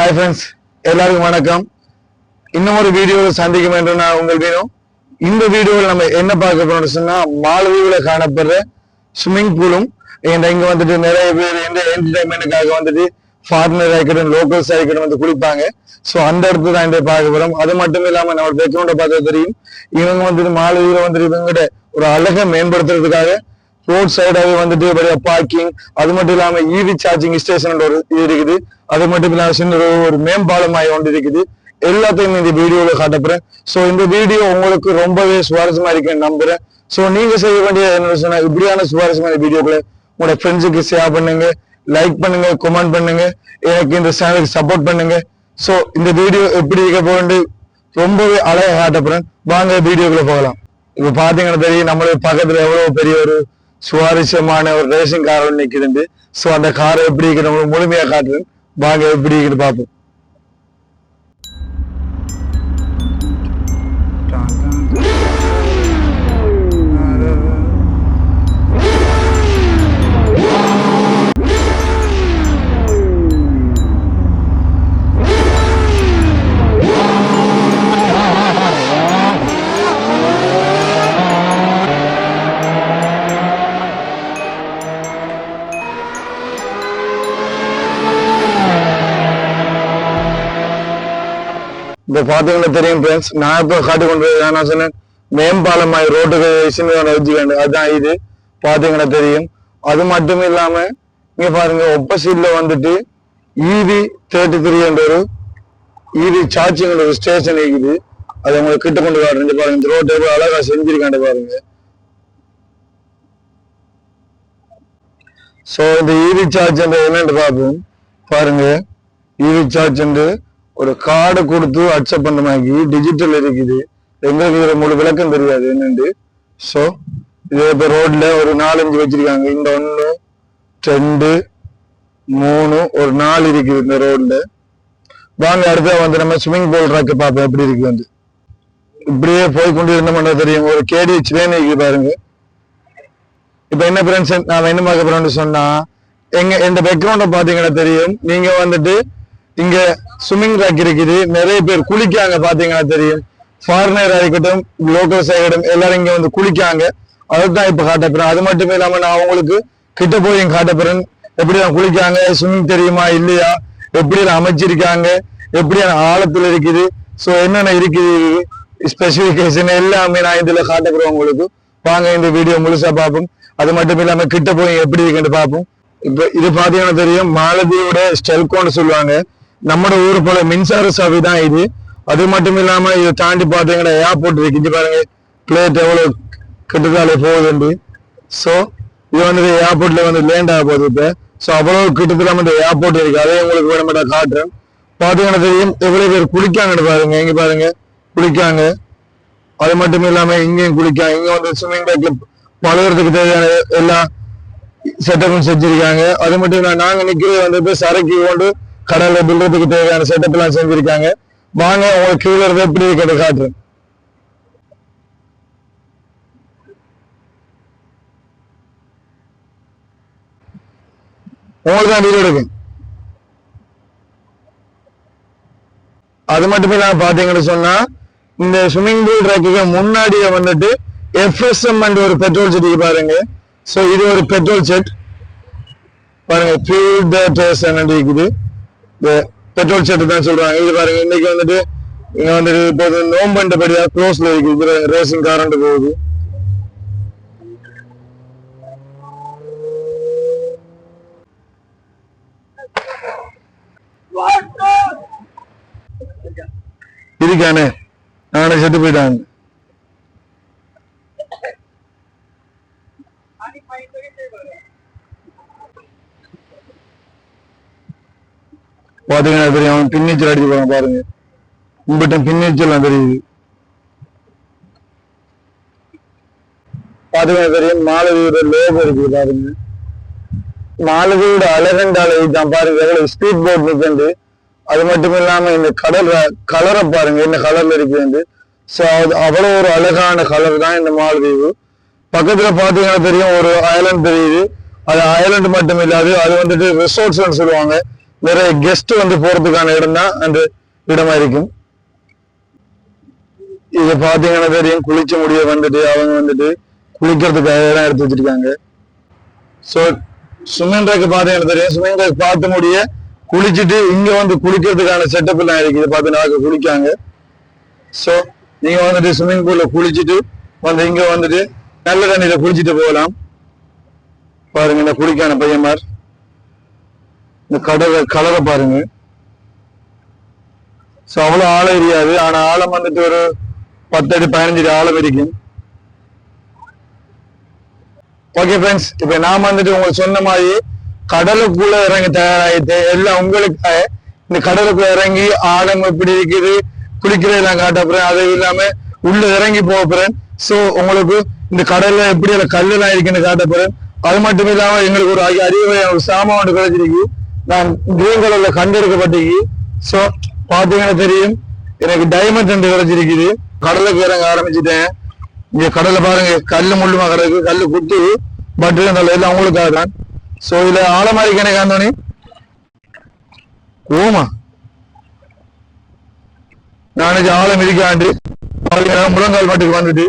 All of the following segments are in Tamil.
ஹாய் ஃப்ரெண்ட்ஸ் எல்லாருக்கும் வணக்கம். இன்னும் ஒரு வீடியோவில் சந்திக்கும் என்று நான் உங்கள் வேணும் இந்த வீடியோவில் நம்ம என்ன பார்க்க போறோம்னு சொன்னா மாலதீவுல காணப்படுற ஸ்விம்மிங் பூலும் இங்க வந்துட்டு நிறைய பேர் எந்த என்டர்டைன்மெண்ட்டுக்காக வந்துட்டு ஃபாரினர் ஆகிக்கட்டும் லோக்கல்ஸ் ஆகிக்கட்டும் வந்து குளிப்பாங்க. ஸோ அந்த இடத்துல தான் இந்த பார்க்க போறோம். அது மட்டும் இல்லாமல் நம்ம பேக்ரவுண்டை பார்த்தா தெரியும். இவங்க வந்துட்டு மாலதீவுல வந்துட்டு இவங்ககிட்ட ஒரு அழகை மேம்படுத்துறதுக்காக ரோட் சைடாகவே வந்துட்டு பார்க்கிங் அது மட்டும் இல்லாம இவி சார்ஜிங் ஸ்டேஷன் ஒரு இது இருக்குது. அது மட்டும் இல்லாமல் சின்ன ஒரு- மேம்பாலமாக ஆகி ஒன்று இருக்குது எல்லாத்தையும் இந்த வீடியோவில் காட்டப்படுறேன் ஸோ இந்த வீடியோ உங்களுக்கு ரொம்பவே சுவாரஸ்யமா இருக்குன்னு நம்புறேன். ஸோ நீங்க செய்ய வேண்டிய என்ன சொன்னா இப்படியான சுவாரஸ்யமான வீடியோக்களை உங்களோட ஃப்ரெண்ட்ஸுக்கு ஷேர் பண்ணுங்க. லைக் பண்ணுங்க கமெண்ட் பண்ணுங்க. எனக்கு இந்த சேனலுக்கு சப்போர்ட் பண்ணுங்க. ஸோ இந்த வீடியோ எப்படி இருக்க போகண்டு ரொம்பவே அழகாக காட்டப்படுறேன் வாங்க வீடியோக்குள்ள போகலாம். இப்போ பார்த்தீங்கன்னா தெரியும் நம்மளுக்கு பக்கத்தில் எவ்வளோ பெரிய ஒரு சுவாரஸ்யமான ஒரு ரேசிங் கார் ஒன்று நிக்குதுண்டு. ஸோ அந்த காரை எப்படி இருக்கிற முழுமையாக காட்டுறேன். வாங்க எப்படி இருக்குன்னு பார்ப்போம் இப்ப தெரியும் ஃப்ரெண்ட்ஸ் நான் இப்ப காட்டு கொண்டு நான் சொன்னேன்? மேம்பாலமாய் ரோட்டுக்கு சின்ன வச்சுக்காண்டு அதுதான் இது. பாத்தீங்கன்னா தெரியும். அது மட்டும் இல்லாம இங்க பாருங்க ஒப்போசிட்ல வந்துட்டு இவி தேர்ட்டி த்ரீ என்ற ஒரு இவி சார்ஜிங் ஒரு ஸ்டேஷன் இருக்குது. அது உங்களுக்கு கிட்ட கொண்டு வரேன் பாருங்க. இந்த ரோட்டை எவ்வளவு அழகா செஞ்சிருக்காண்டு பாருங்க. சோ இந்த இவி சார்ஜ் என்னன்னு பார்ப்போம். பாருங்க. இவி சார்ஜ் ஒரு கார்டை கொடுத்து அக்செப்ட் பண்ண மாதிரி டிஜிட்டல் இருக்குது. எங்களுக்கு இதுல முழு விளக்கம் தெரியாது என்னண்டு. ஸோ இது இப்போ ரோட்ல ஒரு நாலஞ்சு வச்சிருக்காங்க. இந்த ஒன்று ரெண்டு மூணு ஒரு நாலு இருக்குது இந்த ரோட்ல வாங்க அடுத்த வந்து நம்ம ஸ்விம்மிங் பூல் ட்ராக்கு பார்ப்போம். எப்படி இருக்கு வந்து. இப்படியே போய் கொண்டு பண்ண தெரியும். ஒரு கேடி ட்ரெயின் இருக்குது பாருங்க. இப்போ என்ன ஃப்ரெண்ட்ஸ் நான் என்ன பார்க்க போறோம்னு சொன்னா எங்க இந்த பேக்ரவுண்டை பார்த்தீங்கன்னா தெரியும். நீங்க வந்துட்டு இங்க ஸ்விம்மிங் ட்ராக் இருக்குது. நிறைய பேர் குளிக்காங்க பாத்தீங்கன்னா தெரியும். ஃபாரினர் ஆகட்டும் லோக்கல்ஸ் ஆகட்டும் எல்லாரும் இங்க வந்து குளிக்காங்க அதுதான் இப்ப காட்டப்போறேன் அது மட்டும் இல்லாம நான் அவங்களுக்கு கிட்ட போய் இங்க எப்படி நான் குளிக்காங்க ஸ்விம்மிங் தெரியுமா? இல்லையா? எப்படி அமைச்சிருக்காங்க? எப்படியான ஆழத்துல இருக்குது? சோ என்னென்ன இருக்குது? ஸ்பெசிபிகேஷன் எல்லாமே நான் இதுல காட்டப்படுறேன் உங்களுக்கு. வாங்க இந்த வீடியோ முழுசா பார்ப்போம். அது மட்டும் இல்லாம கிட்ட போய் எப்படி இருக்குன்னு பார்ப்போம். இப்ப இது பாத்தீங்கன்னா தெரியும் மாலதியோட ஸ்டெல்கோன்னு சொல்லுவாங்க. நம்ம ஊர் போல மின்சார சபை தான் இது. அது மட்டும் இல்லாம இதை தாண்டி பாத்தீங்கன்னா ஏர்போர்ட் இருக்கு. இங்க பாருங்க பிளேட் எவ்வளவு கிட்டத்தாலே போகுதுண்டு சோ இது வந்து ஏர்போர்ட்ல வந்து லேண்ட் ஆக போகுது இப்ப. சோ அவ்வளவு கிட்டத்தட்ட வந்து ஏர்போர்ட் இருக்கு. அதே உங்களுக்கு வேணுமெண்டா காட்டுறேன். பாத்தீங்கன்னா தெரியும் எவ்வளவு பேர் குளிக்காங்கன்னு பாருங்க. இங்க பாருங்க குளிக்காங்க. அது மட்டும் இல்லாம இங்கேயும் குளிக்காங்க. இங்க வந்து ஸ்விம்மிங் பேக்ல பழகிறதுக்கு தேவையான எல்லா செட்டப்பும் செஞ்சிருக்காங்க. அது மட்டும் இல்லாம நாங்க நிக்கிறது வந்து சரக்கு கொண்டு கடல்ல விழுறதுக்கு தேவையான செட்டப் எல்லாம் செஞ்சிருக்காங்க. வாங்க உங்களுக்கு கீழே இருந்து எப்படி இருக்கிறத காட்டுறேன். உங்களுக்கு தான் வீடியோ எடுக்கும். அது மட்டுமே நான் பாத்தீங்கன்னு சொன்னா இந்த ஸ்விம்மிங் பூல் ட்ராக்குக்கு முன்னாடியே வந்துட்டு எஃப்எஸ்எம் ஒரு பெட்ரோல் செட் பாருங்க. சோ இது ஒரு பெட்ரோல் செட் பாருங்க பியூர் த டேஷன் இருக்குது. இந்த பெட்ரோல் செட்டு தான் சொல்றாங்க. இது பாருங்க இன்னைக்கு வந்துட்டு இங்க வந்துட்டு இப்போது நோம்பண்டபடியா க்ளோஸ்ல இருக்குது ரேசிங் காரண்ட் போகுது. இதுக்கானே நானே செத்து போயிட்டாங்க. பாத்தீங்கன்னா தெரியும் அவன் பின்னீச்சல் அடிச்சு போறான் பாருங்க. உங்ககிட்ட பின்னீச்சல் தெரியுது. பாத்தீங்கன்னா தெரியும் மாலவியோட லோகோ இருக்குது பாருங்க. மாலவியோட அழகண்டால தான் பாருங்க எவ்வளவு ஸ்பீட் போட் நிற்கண்டு அது மட்டும் இல்லாம இந்த கடல் கலரை பாருங்க என்ன கலர்ல இருக்குது சோ அது அவ்வளவு ஒரு அழகான கலர் தான் இந்த மாலதீவு. பக்கத்துல பாத்தீங்கன்னா தெரியும் ஒரு ஐலண்ட் தெரியுது. அது ஐலண்ட் மட்டும் இல்லாது அது வந்துட்டு ரிசோர்ட்ஸ் சொல்லுவாங்க. நிறைய கெஸ்ட் வந்து போறதுக்கான இடம் தான் அந்த இடமா இருக்கும். இது பாத்தீங்கன்னா தெரியும் குளிச்ச முடிய வந்துட்டு அவங்க வந்துட்டு குளிக்கிறதுக்காக இடம் எடுத்து வச்சிருக்காங்க. சோ சுமேந்திராக்கு பாத்தீங்கன்னா தெரியும். ஸ்விம்மிங் பார்த்த பார்த்து முடிய குளிச்சுட்டு இங்க வந்து குளிக்கிறதுக்கான செட்டப் எல்லாம் இருக்குது. பாத்தீங்கன்னா குளிக்காங்க. சோ நீங்க வந்துட்டு ஸ்விம்மிங் பூல்ல குளிச்சுட்டு வந்து இங்க வந்துட்டு நல்ல தண்ணியில குளிச்சுட்டு போகலாம். பாருங்க இந்த குளிக்கான பையன்மார். இந்த கடலை கலரை பாருங்க. சோ அவ்வளவு ஆழம் தெரியாது ஆனா ஆழம் வந்துட்டு ஒரு பத்து அடி பதினஞ்சு ஆழம் இருக்கும் ஓகே ஃப்ரெண்ட்ஸ் இப்போ நான் வந்துட்டு உங்களுக்கு சொன்ன மாதிரி கடலுக்குள்ள இறங்கி தயாராகிட்டு எல்லாம் உங்களுக்காக இந்த கடலுக்குள்ள இறங்கி ஆழம் எப்படி இருக்குது குளிக்கிறதெல்லாம் காட்ட போறேன். அது இல்லாம உள்ள இறங்கி போக போறேன். சோ உங்களுக்கு இந்த கடல்ல எப்படி எல்லாம் கல்லெல்லாம் இருக்குன்னு காட்ட போறேன். அது மட்டும் இல்லாம எங்களுக்கு ஒரு அரி- ஒரு சாமான் ஒன்று கிடைச்சிருக்கு. நான் கிரீன் கலர்ல கண்டெடுக்கப்பட்டிருக்கு சோ பாத்தீங்கன்னா தெரியும். எனக்கு டைமண்ட் ரெண்டு கிடைச்சிருக்குது கடலுக்கு இறங்க ஆரம்பிச்சிட்டேன். இங்க கடலை பாருங்க கல்லு முள்ளுமா கிடக்கு கல்லு குத்து பட் நல்ல எல்லாம் அவங்களுக்காக தான். சோ இதுல ஆழமாரி கணக்கு ஆந்தோனி ஓமா நான் ஆழம் இருக்காண்டு. முழங்கால் மட்டுக்கு வந்துட்டு.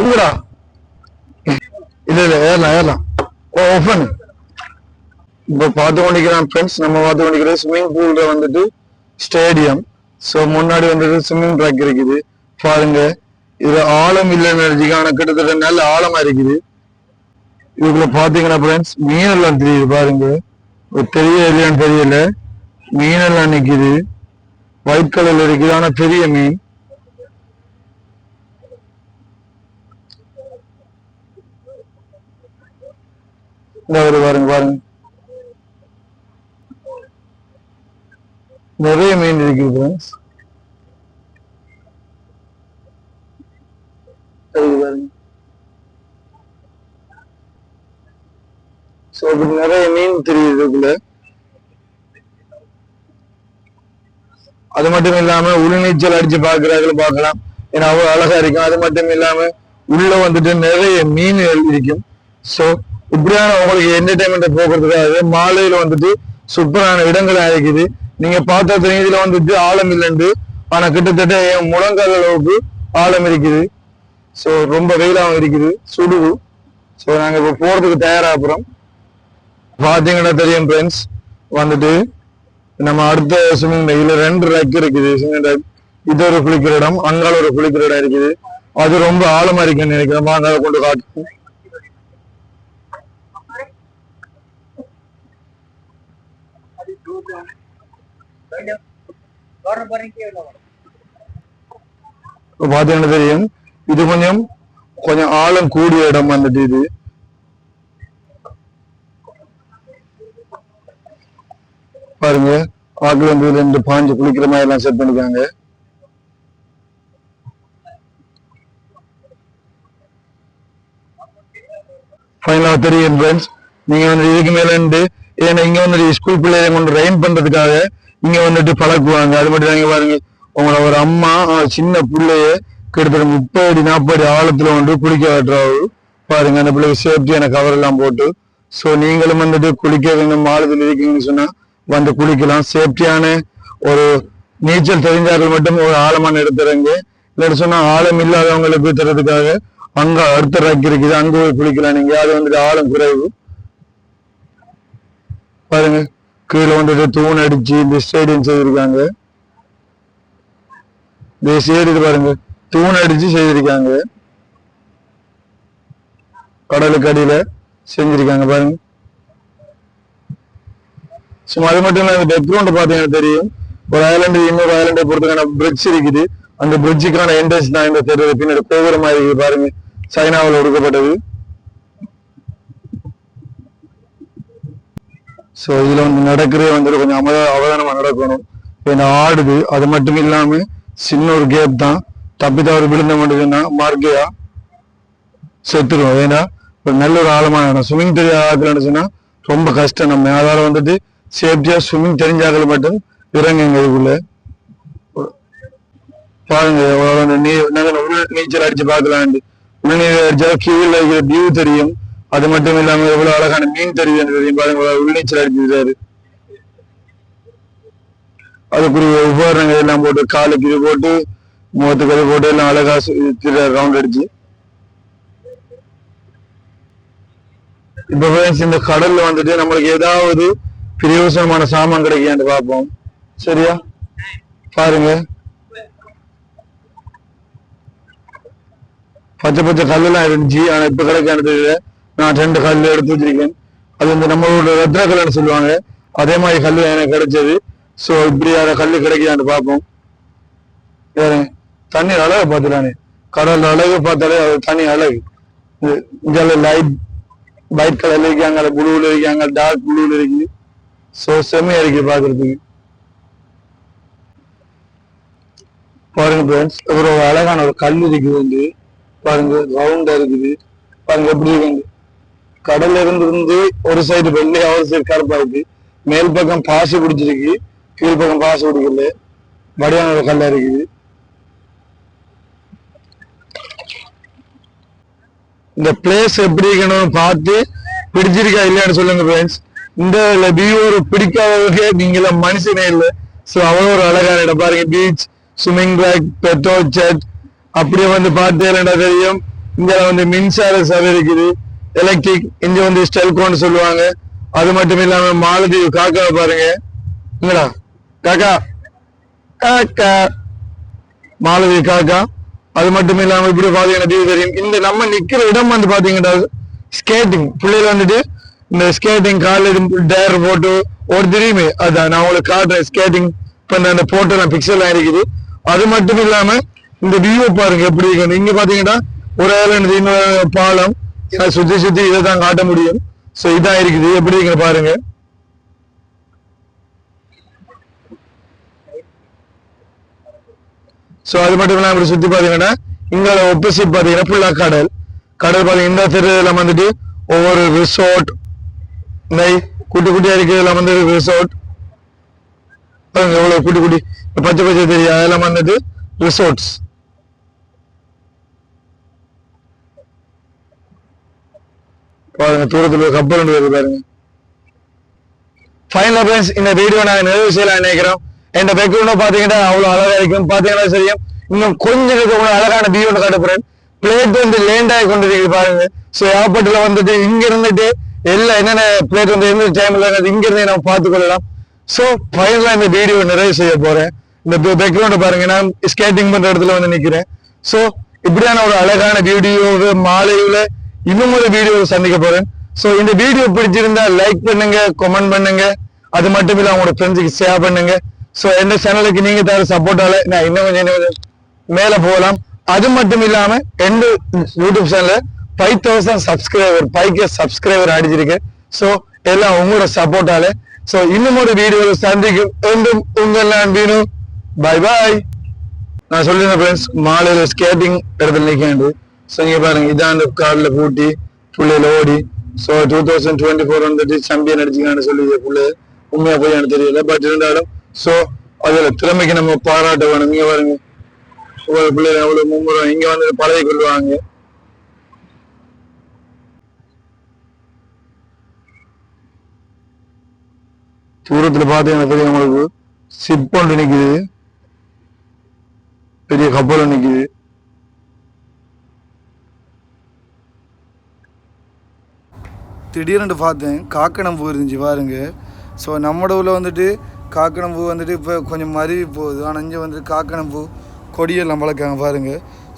உங்கடா? இல்ல இல்ல ஏறலாம் ஏறலாம். ஓ ஓப்பன் இப்போ பார்த்து கொண்டிருக்கிறான் ஃப்ரெண்ட்ஸ் நம்ம பார்த்து கொண்டிருக்கிற ஸ்விம்மிங் பூல்ல வந்துட்டு ஸ்டேடியம் ஸோ முன்னாடி வந்துட்டு ஸ்விம்மிங் ட்ராக் இருக்குது. பாருங்க. இது ஆழம் இல்லைன்னு எனர்ஜிக்கான கிட்டத்தட்ட நல்ல ஆழமா இருக்குது. இதுக்குள்ள பாத்தீங்கன்னா ஃப்ரெண்ட்ஸ் மீன் எல்லாம் தெரியுது பாருங்க. ஒரு பெரிய இல்லையான்னு தெரியல. மீன் எல்லாம் நிக்குது ஒயிட் கலர்ல இருக்குது. ஆனா பெரிய மீன். இந்த ஒரு பாருங்க பாருங்க. நிறைய மீன் இருக்குது ஃப்ரெண்ட்ஸ் ஸோ நிறைய மீன் தெரியுது இதுக்குள்ள. அது மட்டும் இல்லாம உள்நீச்சல் அடிச்சு பாக்குறாங்க பார்க்கலாம். ஏன்னா அவ்வளவு அழகா இருக்கும். அது மட்டும் இல்லாம உள்ள வந்துட்டு நிறைய மீன்கள் இருக்கும். சோ இப்படியான உங்களுக்கு என்டர்டைன்மெண்ட் போக்குறதுக்காக மாலையில வந்துட்டு சூப்பரான இடங்களா இருக்குது நீங்க பார்த்த தெரியும் இதுல வந்துட்டு ஆழம் இல்லைண்டு. ஆனா கிட்டத்தட்ட என் முழங்கால் அளவுக்கு ஆழம் இருக்குது. ஸோ ரொம்ப வெயிலாகவும் இருக்குது. சுடுவு ஸோ நாங்கள் இப்போ போகிறதுக்கு தயாராக அப்புறம் பார்த்தீங்கன்னா தெரியும் ஃப்ரெண்ட்ஸ் வந்துட்டு நம்ம அடுத்த ஸ்விம்மிங் இதில் ரெண்டு ரெக் இருக்குது. ஸ்விம்மிங் ரெக் இது ஒரு குளிக்கிற இடம். அங்கால ஒரு குளிக்கிற இடம் இருக்குது. அது ரொம்ப ஆழமா இருக்குன்னு நினைக்கிறோமா வாங்க கொண்டு காட்டு இப்ப பாத்தீங்கன்னா தெரியும் இது கொஞ்சம் கொஞ்சம் ஆழம் கூடிய இடம் வந்துட்டு இது பாருங்க ஆட்கள் வந்து ரெண்டு பாஞ்சு குளிக்கிற மாதிரி எல்லாம் செட் பண்ணிருக்காங்க ஃபைனலாக தெரியும் ஃப்ரெண்ட்ஸ் நீங்க வந்து இதுக்கு மேலே இருந்து ஏன்னா இங்க வந்து ஸ்கூல் பிள்ளைங்க கொண்டு ரெயின் பண்றதுக்காக இங்க வந்துட்டு பழக்குவாங்க அது மட்டும் தான் பாருங்க உங்களை ஒரு அம்மா சின்ன பிள்ளைய கிட்டத்தட்ட முப்பது அடி நாற்பது அடி ஆழத்துல வந்து குளிக்க வெட்டுறாரு பாருங்க அந்த பிள்ளைக்கு சேஃப்டியான கவர் எல்லாம் போட்டு. சோ நீங்களும் வந்துட்டு குளிக்க வேண்டும் ஆழத்தில் இருக்கீங்கன்னு சொன்னா வந்து குளிக்கலாம். சேஃப்டியான ஒரு நீச்சல் தெரிஞ்சார்கள் மட்டும் ஒரு ஆழமான இடத்துறங்க இல்லாட்டி சொன்னா ஆழம் இல்லாதவங்களுக்கு தரதுக்காக அங்க அடுத்த ரக் இருக்குது அங்க போய் குளிக்கலாம். நீங்க அது வந்துட்டு ஆழம் குறைவு. பாருங்க. கீழே வந்துட்டு தூண் அடிச்சு இந்த ஸ்டேடியம் செய்திருக்காங்க. இந்த ஸ்டேடியத்தை பாருங்க. தூண் அடிச்சு செய்திருக்காங்க. கடலுக்கு அடியில செஞ்சிருக்காங்க பாருங்க. சும்மா அது மட்டும் இல்ல இந்த பேக்ரவுண்ட் பாத்தீங்கன்னா தெரியும். ஒரு ஐலாண்டு இன்னொரு ஐலாண்டை பொறுத்துக்கான பிரிட்ஜ் இருக்குது. அந்த பிரிட்ஜுக்கான என்ட்ரன்ஸ் தான் இந்த தெரு பின்னாடி கோபுரமா இருக்குது பாருங்க. சைனாவில் ஒடுக்கப்பட்டது. ஸோ இதில் வந்து நடக்கிறதே வந்துட்டு கொஞ்சம் அமத அவதானமாக நடக்கணும். ஏன்னா ஆடுது. அது மட்டும் இல்லாமல் சின்ன ஒரு கேப் தான். தப்பி தவறு விழுந்த மாட்டேதுன்னா மார்க்கையா? செத்துருவோம். ஏன்னா ஒரு நல்ல ஒரு ஆழமான இடம் ஸ்விம்மிங் தெரியாத ஆட்கள் ரொம்ப கஷ்டம். நம்ம அதால் வந்துட்டு சேஃப்டியாக ஸ்விம்மிங் தெரிஞ்ச மட்டும் இறங்குங்க இதுக்குள்ள பாருங்க நீ நாங்கள் உள்ள நீச்சல் அடிச்சு பார்க்கலான்ட்டு. உள்ள நீச்சல் அடிச்சா கீழே இருக்கிற வியூ தெரியும். அது மட்டும் இல்லாம எவ்வளவு அழகான மீன் தெரியுது தெரியும் பாருங்க. இவ்வளவு உள்நீச்சல் அடிச்சிருக்காரு. அதுக்குரிய உபகரணங்கள் எல்லாம் போட்டு காலுக்கு இது போட்டு முகத்துக்கு அது போட்டு எல்லாம் அழகா ரவுண்ட் அடிச்சு. இப்ப இந்த கடல்ல வந்துட்டு நம்மளுக்கு ஏதாவது பிரயோசனமான சாமான் கிடைக்கான்னு பார்ப்போம். சரியா? பாருங்க. பச்சை பச்சை கல்லெல்லாம் இருந்துச்சு. ஆனா இப்ப கிடைக்கானது இல்ல. நான் ரெண்டு கல் எடுத்து வச்சிருக்கேன். அது வந்து நம்மளோட ரத்ன கல்லுன்னு சொல்லுவாங்க. அதே மாதிரி கல் எனக்கு கிடைச்சது. சோ இப்படியான கல்லு கிடைக்குதான்னு பார்ப்போம். வேற தண்ணீர் அழகு பார்த்துட்டானே. கடல் அழகு பார்த்தாலே அது தண்ணி அழகு. இங்கே லைட் ஒயிட் கலர்ல இருக்காங்க ப்ளூவில் இருக்காங்க டார்க் ப்ளூல இருக்கு ஸோ செம்மையா இருக்கு பாக்குறதுக்கு பாருங்க ஃப்ரெண்ட்ஸ் ஒரு அழகான ஒரு கல் இருக்குது வந்து. பாருங்க ரவுண்டா இருக்குது. பாருங்க எப்படி இருக்கு கடல்ல இருந்து ஒரு சைடு வெள்ளையா ஒரு சைடு கருப்பா இருக்கு. மேல் பக்கம் பாசி பிடிச்சிருக்கு கீழ் பக்கம் பாசி பிடிக்கல வடிவான கல்லா இருக்குது. இந்த பிளேஸ் எப்படி இருக்கணும்னு பார்த்து பிடிச்சிருக்கா இல்லையான்னு சொல்லுங்க ஃப்ரெண்ட்ஸ் இந்த வியூ ஒரு பிடிக்காதவங்க நீங்கள மனுஷனே இல்லை. ஸோ அவ்வளோ ஒரு அழகான இடம் பாருங்க beach swimming back petrol church அப்படியே வந்து பார்த்தேன் தெரியும்? இங்கே வந்து மின்சார சபை இருக்குது. எலக்ட்ரிக் இங்க வந்து ஸ்டெல்கோன்னு சொல்லுவாங்க. அது மட்டும் இல்லாம மாலதீவு காக்காவை பாருங்க. என்னடா? காக்கா காக்கா மாலதி காக்கா அது மட்டும் இல்லாம இப்படி பாத்தீங்கன்னா தீவு தெரியும் இந்த நம்ம நிக்கிற இடம் வந்து பாத்தீங்கன்னா ஸ்கேட்டிங் பிள்ளைகள் வந்துட்டு இந்த ஸ்கேட்டிங் காலேஜ் டேர் போட்டு ஒரு தெரியுமே? அதான் நான் உங்களுக்கு காட்டுறேன். ஸ்கேட்டிங் பண்ண அந்த போட்டோ பிக்சர்லாம் இருக்குது. அது மட்டும் இல்லாம இந்த வியூ பாருங்க எப்படி இருக்கு இங்க பாத்தீங்கன்னா ஒரு island, இன்னொரு பாலம். சுத்தி சுத்தி இதை தான் காட்ட முடியும். சோ இதான் இருக்குது. எப்படி பாருங்க. சோ அது மட்டும் இல்லாம இப்படி சுத்தி பாத்தீங்கன்னா இங்க ஒப்போசிட் பாத்தீங்கன்னா ஃபுல்லா கடல். கடல் பாத்தீங்கன்னா இந்த தெருல வந்துட்டு ஒவ்வொரு ரிசோர்ட் நெய் குட்டி குட்டியா இருக்கிறதுல வந்து ரிசோர்ட் பாருங்க எவ்வளவு குட்டி குட்டி. பச்சை பச்சை தெரியும் அதெல்லாம் வந்துட்டு ரிசோர்ட்ஸ் பாருங்க தூரத்தில் கப்பல் ஒன்று வருது பாருங்க. ஃபைனல் ஃப்ரெண்ட்ஸ் இந்த வீடியோ நாங்கள் நிறைவு செய்யலாம் நினைக்கிறோம். என் பேக்ரவுண்டும் பாத்தீங்கன்னா அவ்வளவு அழகா இருக்கும். பார்த்தீங்கன்னா சரியும் இன்னும் கொஞ்சம் இருக்க உங்களுக்கு அழகான வியூ ஒன்று காட்டுப்புறேன். பிளேட் வந்து லேண்ட் ஆகி கொண்டு பாருங்க. ஸோ ஏர்போர்ட்டில் வந்துட்டு இங்க இருந்துட்டு எல்லாம் என்னென்ன பிளேட் வந்து எந்த டைம்ல இங்க இருந்தே நம்ம பார்த்து கொள்ளலாம். ஸோ ஃபைனலாக இந்த வீடியோ நிறைவு செய்ய போறேன். இந்த பேக்ரவுண்ட பாருங்க நான் ஸ்கேட்டிங் பண்ற இடத்துல வந்து நிக்கிறேன். ஸோ இப்படியான ஒரு அழகான வீடியோ மாலையில இன்னும் ஒரு வீடியோ சந்திக்க போறேன். சோ இந்த வீடியோ பிடிச்சிருந்தா லைக் பண்ணுங்க கமெண்ட் பண்ணுங்க. அது மட்டும் இல்ல உங்களோட ஃப்ரெண்ட்ஸுக்கு ஷேர் பண்ணுங்க. சோ எந்த சேனலுக்கு நீங்க தர சப்போர்ட்டால நான் இன்னும் கொஞ்சம் இன்னும் கொஞ்சம் மேல போகலாம். அது மட்டும் இல்லாம எந்த யூடியூப் சேனல்ல ஃபைவ் தௌசண்ட் சப்ஸ்கிரைபர் பைக்கு சப்ஸ்கிரைபர் அடிச்சிருக்கேன் சோ எல்லாம் உங்களோட சப்போர்ட்டால சோ இன்னும் ஒரு வீடியோவில் சந்திக்கும். என்றும் உங்கள் நான் வீணு. பை பாய் நான் சொல்லியிருந்தேன் ஃப்ரெண்ட்ஸ் மாலையில் ஸ்கேட்டிங் இடத்துல நிற்காண்டு ஸோ இங்கே பாருங்க இதான் அந்த கார்ல பூட்டி பிள்ளையில ஓடி. So two thousand twenty four வந்துட்டு சாம்பியன் அடிச்சுக்கான்னு சொல்லி புள்ளை உண்மையா போய் எனக்கு தெரியல. பட் இருந்தாலும் ஸோ அதில் திறமைக்கு நம்ம பாராட்ட வேணும். இங்கே பாருங்க. ஒவ்வொரு பிள்ளைகள் அவ்வளவு மும்முரம். இங்க வந்து பழகி கொள்வாங்க. தூரத்துல பார்த்தீங்கன்னா தெரியும் உங்களுக்கு. சிப்பம் ஒன்று நிக்குது. பெரிய கப்பல் ஒண்ணு திடீர்னு பார்த்தேன் காக்கணம் பூ இருந்துச்சு பாருங்க. ஸோ நம்ம ஊரில் வந்துட்டு காக்கணம் பூ வந்துட்டு இப்போ கொஞ்சம் மருவி போகுது. ஆனால் இங்கே வந்துட்டு காக்கணம் பூ கொடியெல்லாம் வளர்க்காங்க பாருங்க.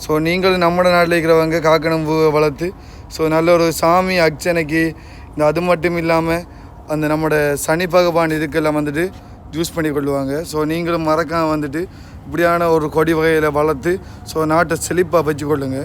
ஸோ நீங்களும் நம்ம நாட்டில் இருக்கிறவங்க காக்கணம் பூவை வளர்த்து ஸோ நல்ல ஒரு சாமி அர்ச்சனைக்கு இந்த அது மட்டும் இல்லாமல் அந்த நம்மளோட சனி பகவான் இதுக்கெல்லாம் வந்துட்டு ஜூஸ் பண்ணி கொள்ளுவாங்க. ஸோ நீங்களும் மறக்காமல் வந்துட்டு இப்படியான ஒரு கொடி வகையில் வளர்த்து ஸோ நாட்டை செழிப்பாக வச்சுக்கொள்ளுங்க.